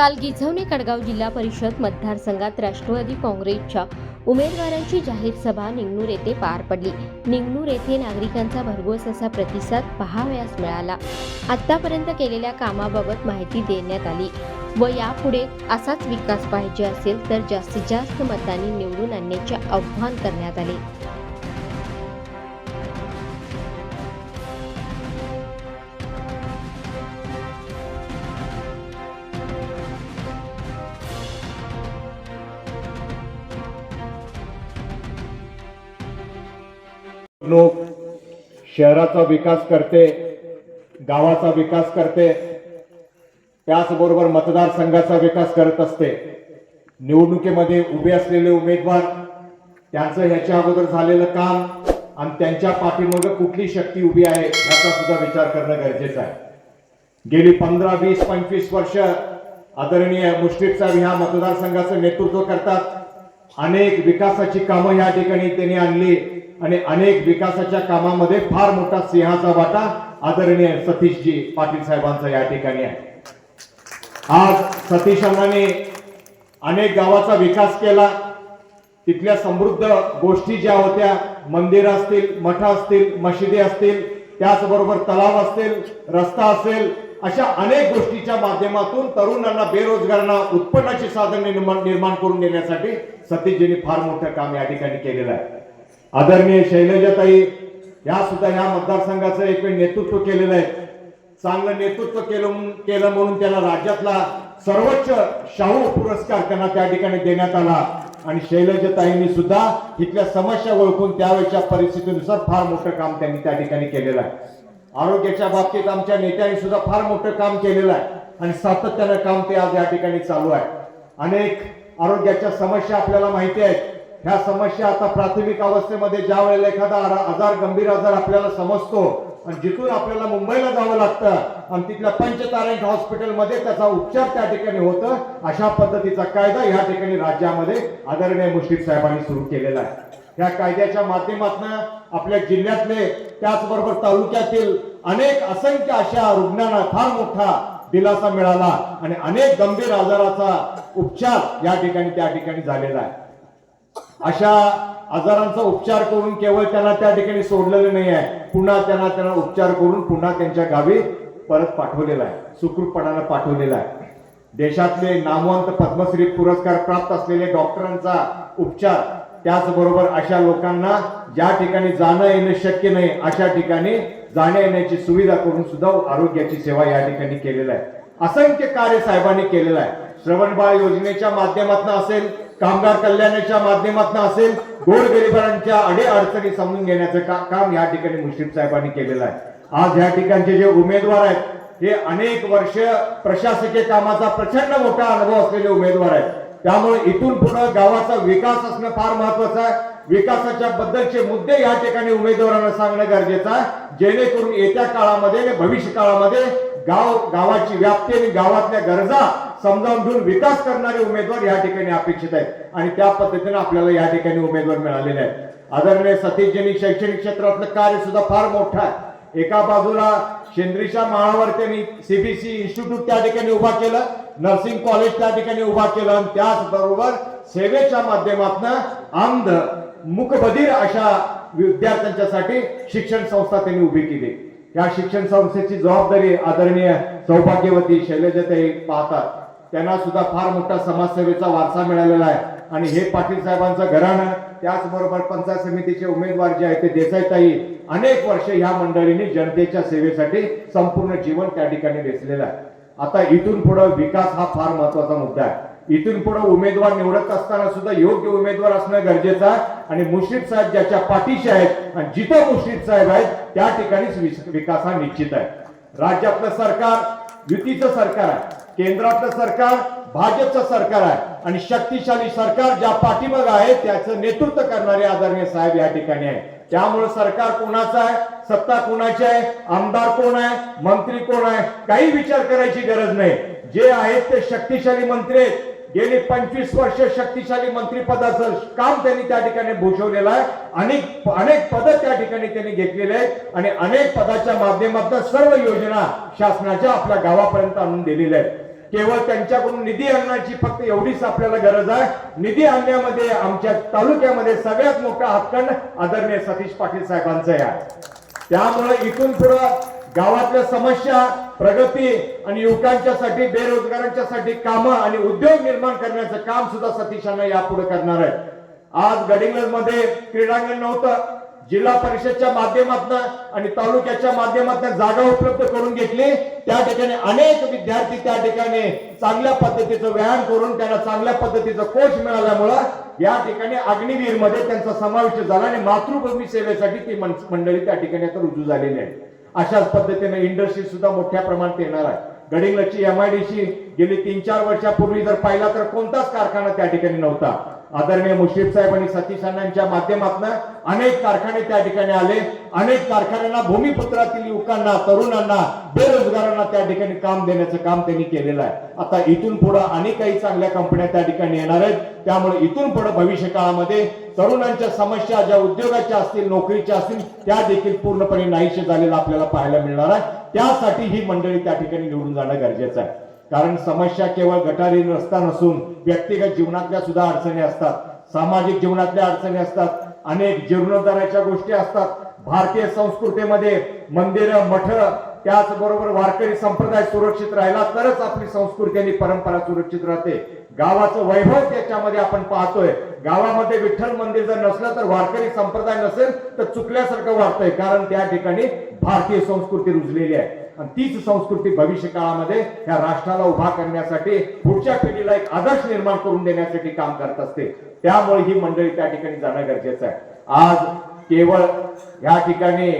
काल गिझवणे कडगाव जिल्हा परिषद मतदारसंघात राष्ट्रवादी काँग्रेसच्या उमेदवारांची जाहीर सभा निंगनूर येथे पार पडली. निंगनूर येथे नागरिकांचा भरघोस असा प्रतिसाद पहावयास मिळाला. आतापर्यंत केलेल्या कामाबाबत माहिती देण्यात आली. व यापुढे असाच विकास पाहिजे असेल तर जास्तीत जास्त मतांनी निवडून आणण्याचे आव्हान करण्यात आले. लोक शहराचा विकास करते गावाचा विकास करते त्याचबरोबर मतदारसंघाचा विकास करत असते. निवडणुकीमध्ये उभे असलेले उमेदवार त्यांचं ह्याच्या अगोदर झालेलं काम आणि त्यांच्या पाठीमागे कुठली शक्ती उभी आहे याचा सुद्धा विचार करणं गरजेचं आहे. गेली पंधरा वीस पंचवीस वर्ष आदरणीय मुश्रीफ साहेब ह्या मतदारसंघाचं नेतृत्व करतात. अनेक विकासाची कामं या ठिकाणी त्यांनी आणली. आणि अनेक विकासाच्या कामामध्ये फार मोठा सिंहाचा वाटा आदरणीय सतीशजी पाटील साहेबांचा या ठिकाणी आहे. आज सतीश अण्णाने अनेक गावाचा विकास केला. तिथल्या समृद्ध गोष्टी ज्या होत्या मंदिर असतील मठ असतील मशिदी असतील त्याचबरोबर तलाव असतील रस्ता असेल अशा अनेक गोष्टीच्या माध्यमातून तरुणांना बेरोजगारांना उत्पन्नाची साधन निर्माण निर्माण करून देण्यासाठी सतीशजींनी फार मोठं काम या ठिकाणी केलेलं आहे. आदरणीय शैलजाताई या सुद्धा या मतदारसंघाचं एक वेळ नेतृत्व केलेलं आहे. चांगलं नेतृत्व केलं केलं म्हणून त्याला राज्यातला सर्वोच्च शाहू पुरस्कार त्यांना त्या ठिकाणी देण्यात आला. आणि शैलजाताईंनी सुद्धा इथल्या समस्या ओळखून त्यावेळेच्या परिस्थितीनुसार फार मोठं काम त्यांनी त्या ठिकाणी केलेलं आहे. आरोग्याच्या बाबतीत आमच्या नेत्यांनी सुद्धा फार मोठं काम केलेलं आहे. आणि सातत्यानं काम ते आज या ठिकाणी चालू आहे. अनेक आरोग्याच्या समस्या आपल्याला माहिती आहेत. ह्या समस्या आता प्राथमिक अवस्थेमध्ये ज्या वेळेला एखादा आजार गंभीर आजार आपल्याला समजतो आणि जिथून आपल्याला मुंबईला जावं लागतं आणि तिथल्या पंचतारांक हॉस्पिटलमध्ये त्याचा उपचार त्या ठिकाणी होतं अशा पद्धतीचा कायदा ह्या ठिकाणी राज्यामध्ये आदरणीय मुश्रीफ साहेबांनी सुरू केलेला आहे. या कायद्याच्या माध्यमातून आपल्या जिल्ह्यातले त्याचबरोबर तालुक्यातील अनेक असंख्य अशा रुग्णांना फार मोठा दिलासा मिळाला आणि अनेक गंभीर आजाराचा उपचार या ठिकाणी त्या ठिकाणी झालेला आहे. अशा आजारांचा उपचार करून केवळ त्यांना त्या ठिकाणी सोडलेलं नाही आहे. पुन्हा त्यांना त्यांना उपचार करून पुन्हा त्यांच्या गावी परत पाठवलेला आहे. सुखरूपपणानं पाठवलेला आहे. देशातले नामवंत पद्मश्री पुरस्कार प्राप्त असलेले डॉक्टरांचा उपचार त्याचबरोबर अशा लोकांना ज्या ठिकाणी जाणं येणं शक्य नाही अशा ठिकाणी जाण्या येण्याची सुविधा करून सुद्धा आरोग्याची सेवा या ठिकाणी केलेला आहे. असंख्य कार्य साहेबांनी केलेलं आहे. श्रवणबाळ योजनेच्या माध्यमातून असेल कामगार कल्याणाच्या माध्यमातून असेल गोरगरिबांच्या अडे अडचणी समजून घेण्याचं का- काम या ठिकाणी मुश्रीफ साहेबांनी केलेलं आहे. आज या ठिकाणचे जे उमेदवार आहेत हे अनेक वर्ष प्रशासकीय कामाचा प्रचंड मोठा अनुभव असलेले उमेदवार आहेत. त्यामुळे इथून पुढे गावाचा विकास असणं फार महत्वाचं आहे. विकासाच्या बद्दलचे मुद्दे या ठिकाणी उमेदवारांना सांगणं गरजेचं आहे. जेणेकरून येत्या काळामध्ये आणि भविष्य काळामध्ये गाव गावाची व्याप्ती आणि गावातल्या गरजा समजावून घेऊन विकास करणारे उमेदवार या ठिकाणी अपेक्षित आहेत. आणि त्या पद्धतीने आपल्याला या ठिकाणी उमेदवार मिळालेले आहेत. आदरणीय सतीशजींनी शैक्षणिक क्षेत्रातलं कार्य सुद्धा फार मोठं आहे. एका बाजूला शेंद्रीच्या माळावर त्यांनी सीबीसी इन्स्टिट्यूट त्या ठिकाणी उभा केलं नर्सिंग कॉलेज त्या ठिकाणी उभा केलं आणि त्याचबरोबर सेवेच्या माध्यमातून अंध मुकबधीर अशा विद्यार्थ्यांच्यासाठी शिक्षण संस्था त्यांनी उभी केली. या शिक्षण संस्थेची जबाबदारी आदरणीय सौभाग्यवती शैलजाताई पाहतात. त्यांना सुद्धा फार मोठा समाजसेवेचा वारसा मिळालेला आहे. आणि हे पाटील साहेबांचं घराणं त्याचबरोबर पंचायत समितीचे उमेदवार जे आहेत ते देसाईताई अनेक वर्ष ह्या मंडळींनी जनतेच्या सेवेसाठी संपूर्ण जीवन त्या ठिकाणी वेचलेलं आहे. आता इथून पुढे विकास हा फार महत्त्वाचा मुद्दा आहे. इथून पुढे उमेदवार निवडत असताना सुद्धा योग्य उमेदवार असणं गरजेचं आहे. आणि मुश्रीफ साहेब ज्याच्या पाठीशी आहेत आणि जिथं मुश्रीफ साहेब आहेत त्या ठिकाणीच विकास हा निश्चित आहे. राज्यातलं सरकार युतीचं सरकार आहे. केंद्रातलं सरकार भाजपचं सरकार आहे. आणि शक्तिशाली सरकार ज्या पाठीमाग आहे त्याचं नेतृत्व करणारे आदरणीय साहेब या ठिकाणी आहे. त्यामुळे सरकार कोणाचं आहे? सत्ता कोणाची आहे? आमदार कोण आहे? मंत्री कोण आहे? काही विचार करायची गरज नाही. जे आहेत ते शक्तिशाली मंत्री आहेत. गेली पंचवीस वर्ष शक्तिशाली मंत्रिपदाचं काम त्यांनी त्या ठिकाणी भूषवलेलं आहे. अनेक अनेक पद त्या ठिकाणी त्यांनी घेतलेले आहेत आणि अनेक पदाच्या माध्यमातून सर्व योजना शासनाच्या आपल्या गावापर्यंत आणून दिलेल्या आहेत. केवळ त्यांच्याकडून निधी आणण्याची फक्त एवढीच आपल्याला गरज आहे. निधी आणण्यामध्ये आमच्या तालुक्यामध्ये सगळ्यात मोठा हक्कंड आदरणीय सतीश पाटील साहेबांचा आहे. त्यामुळे इथून पुढं गावातल्या समस्या प्रगती आणि युवकांच्यासाठी बेरोजगारांच्यासाठी कामं आणि उद्योग निर्माण करण्याचं काम सुद्धा सतीशांना यापुढे करणार आहे आज गडिंग्लजमध्ये क्रीडांगण नव्हतं. जिल्हा परिषदच्या माध्यमातून आणि तालुक्याच्या माध्यमातून जागा उपलब्ध करून घेतली. त्या ठिकाणी अनेक विद्यार्थी त्या ठिकाणी चांगल्या पद्धतीचं व्यायाम करून त्यांना चांगल्या पद्धतीचा कोच मिळाल्यामुळं या ठिकाणी अग्निवीरमध्ये त्यांचा समावेश झाला आणि मातृभूमी सेवेसाठी ती मंडळी त्या ठिकाणी आता रुजू झालेली आहे. अशाच पद्धतीने इंडस्ट्री सुद्धा मोठ्या प्रमाणात येणार आहे. गणिंगची एम आय डी सी गेली तीन चार वर्षापूर्वी जर पाहिला तर कोणताच कारखाना त्या ठिकाणी नव्हता. आदरणीय मुश्रीफ साहेब आणि सतीश अण्णांच्या माध्यमातून अनेक कारखाने त्या ठिकाणी आले. अनेक कारखान्यांना भूमिपुत्रातील युवकांना तरुणांना बेरोजगारांना त्या ठिकाणी काम देण्याचं काम त्यांनी केलेलं आहे. आता इथून पुढे अनेकही काही चांगल्या कंपन्या त्या ठिकाणी येणार आहेत. त्यामुळे इथून पुढे भविष्य काळामध्ये तरुणांच्या समस्या ज्या उद्योगाच्या असतील नोकरीच्या असतील त्या देखील पूर्णपणे नाहीशे झालेलं आपल्याला पाहायला मिळणार आहे. त्यासाठी ही मंडळी त्या ठिकाणी निवडून जाणं गरजेचं आहे. कारण समस्या केवळ गटारी रस्ता नसून व्यक्तिगत जीवनातल्या सुद्धा अडचणी असतात सामाजिक जीवनातल्या अडचणी असतात अनेक जीर्णोद्धाराच्या गोष्टी असतात. भारतीय संस्कृतीमध्ये मंदिरं मठ त्याचबरोबर वारकरी संप्रदाय सुरक्षित राहिला तरच आपली संस्कृती आणि परंपरा सुरक्षित राहते. गावाचं वैभव त्याच्यामध्ये आपण पाहतोय. गावामध्ये विठ्ठल मंदिर जर नसलं तर वारकरी संप्रदाय नसेल तर चुकल्यासारखं वाटतंय. कारण त्या ठिकाणी भारतीय संस्कृती रुजलेली आहे. आणि तीच संस्कृती भविष्य काळामध्ये या राष्ट्राला उभा करण्यासाठी पुढच्या पिढीला एक आदर्श निर्माण करून देण्यासाठी काम करत असते. त्यामुळे ही मंडळी त्या ठिकाणी जाणं गरजेचं आहे. आज केवळ या ठिकाणी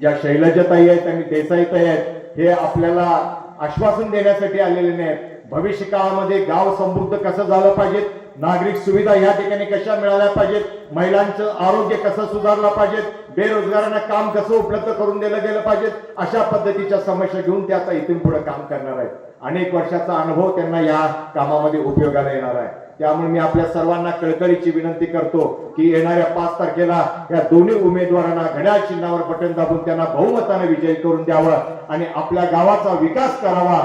ज्या शैलजताई आहेत आणि देसाईताई आहेत हे आपल्याला आश्वासन देण्यासाठी आलेले नाहीत. भविष्य काळामध्ये गाव समृद्ध कसं झालं पाहिजे नागरिक सुविधा या ठिकाणी कशा मिळाल्या पाहिजेत? महिलांचं आरोग्य कसं सुधारलं पाहिजेत? बेरोजगारांना काम कसं उपलब्ध करून दिलं गेलं पाहिजे अशा पद्धतीच्या समस्या घेऊन ते आता इथून पुढे काम करणार आहेत. अनेक वर्षाचा अनुभव त्यांना या कामामध्ये उपयोगाला येणार आहे. त्यामुळे मी आपल्या सर्वांना कळकळीची विनंती करतो की येणाऱ्या पाच तारखेला या दोन्ही उमेदवारांना घड्याळ चिन्हावर बटन दाबून त्यांना बहुमताने विजयी करून द्यावं आणि आपल्या गावाचा विकास करावा.